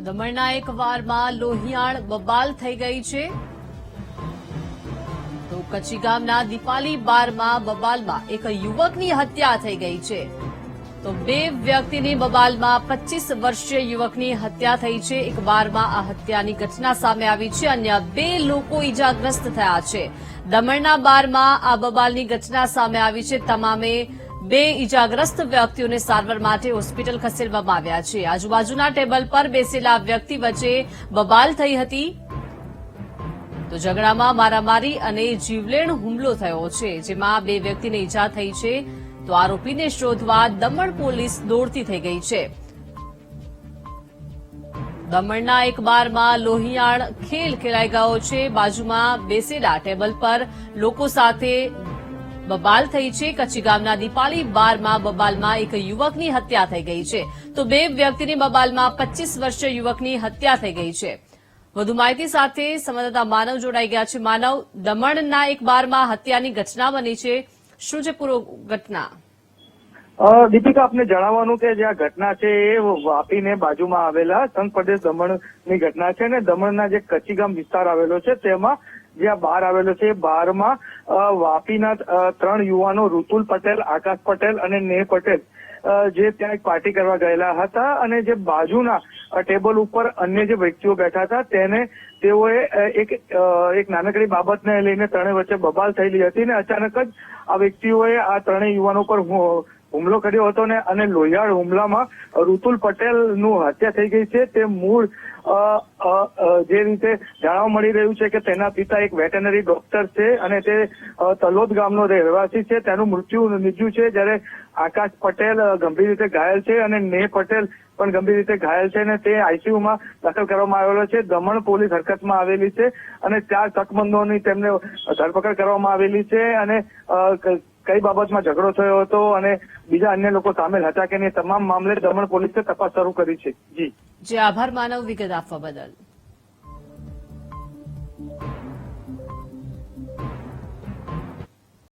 દમણના એક વારમાં લોહિયાળ બબાલ થઈ ગઈ છે. તો કચ્છી ગામના દીપાલી બારમાં બબાલમાં એક યુવકની હત્યા થઈ ગઈ છે. તો બે વ્યક્તિની બબાલમાં પચીસ વર્ષીય યુવકની હત્યા થઈ છે. એક બારમાં આ હત્યાની ઘટના સામે આવી છે. અન્ય બે લોકો ઈજાગ્રસ્ત થયા છે. દમણના બારમાં આ બબાલની ઘટના સામે આવી છે. તમામે બે ઇજાગ્રસ્ત વ્યક્તિઓને સારવાર માટે હોસ્પિટલ ખસેડવામાં આવ્યા છે. આજુબાજુના ટેબલ પર બેસેલા વ્યક્તિ વચ્ચે બબાલ થઈ હતી. તો ઝઘડામાં મારામારી અને જીવલેણ હુમલો થયો છે, જેમાં બે વ્યક્તિને ઈજા થઈ છે તો આરોપીને શોધવા દમણ પોલીસ દોડતી થઈ ગઈ છે. દમણના એક બારમાં લોહિયાળ ખેલ ખેલાઈ ગયો છે. બાજુમાં બેસેલા ટેબલ પર લોકો સાથે બબાલ થઈ છે. કચ્છી ગામના દીપાલી બારમાં બબાલમાં એક યુવકની હત્યા થઈ ગઈ છે. તો બે વ્યક્તિની બબાલમાં પચીસ વર્ષીય યુવકની હત્યા થઈ ગઈ છે. વધુ માહિતી સાથે સંવાદદાતા માનવ જોડાઈ ગયા છે. માનવ, દમણના એક બારમાં હત્યાની ઘટના બની છે. શું છે પૂરો ઘટના? દીપિકા, આપને જણાવવાનું કે જે આ ઘટના છે એ વાપીને બાજુમાં આવેલા સંઘ પ્રદેશ દમણની ઘટના છે અને દમણના જે કચ્છી ગામ વિસ્તાર આવેલો છે, તેમાં જે આ બાર આવેલો છે, એ બારમાં વાપીના ત્રણ યુવાનો ઋતુલ પટેલ, આકાશ પટેલ અને નેહ પટેલ જે ત્યાં એક પાર્ટી કરવા ગયેલા હતા અને જે બાજુના ટેબલ ઉપર અન્ય જે વ્યક્તિઓ બેઠા હતા, તેને તેઓએ એક એક નાનકડી બાબતને લઈને ત્રણેય વચ્ચે બબાલ થયેલી હતી અને અચાનક જ આ વ્યક્તિઓએ આ ત્રણેય યુવાનો પર હુમલો કર્યો હતો ને અને લોહિયાળ હુમલામાં ઋતુલ પટેલનું હત્યા થઈ ગઈ છે. તે મૂળ જે રીતે જાણવા મળી રહ્યું છે કે તેના પિતા એક વેટનરી ડોક્ટર છે અને તે તલોદ ગામનો રહેવાસી છે. તેનું મૃત્યુ નીપજ્યું છે જ્યારે આકાશ પટેલ ગંભીર રીતે ઘાયલ છે અને નેહ પટેલ પણ ગંભીર રીતે ઘાયલ છે અને તે આઈસીયુમાં દાખલ કરવામાં આવેલો છે. દમણ પોલીસ હરકતમાં આવેલી છે અને ચાર શકમંદોની તેમને ધરપકડ કરવામાં આવેલી છે અને કઈ બાબતમાં ઝઘડો થયો હતો અને બીજા અન્ય લોકો સામેલ હતા કે નહીં, તમામ મામલે દમણ પોલીસે તપાસ શરૂ કરી છે. જી. જે, આભાર માનવ વિગત આપવા બદલ.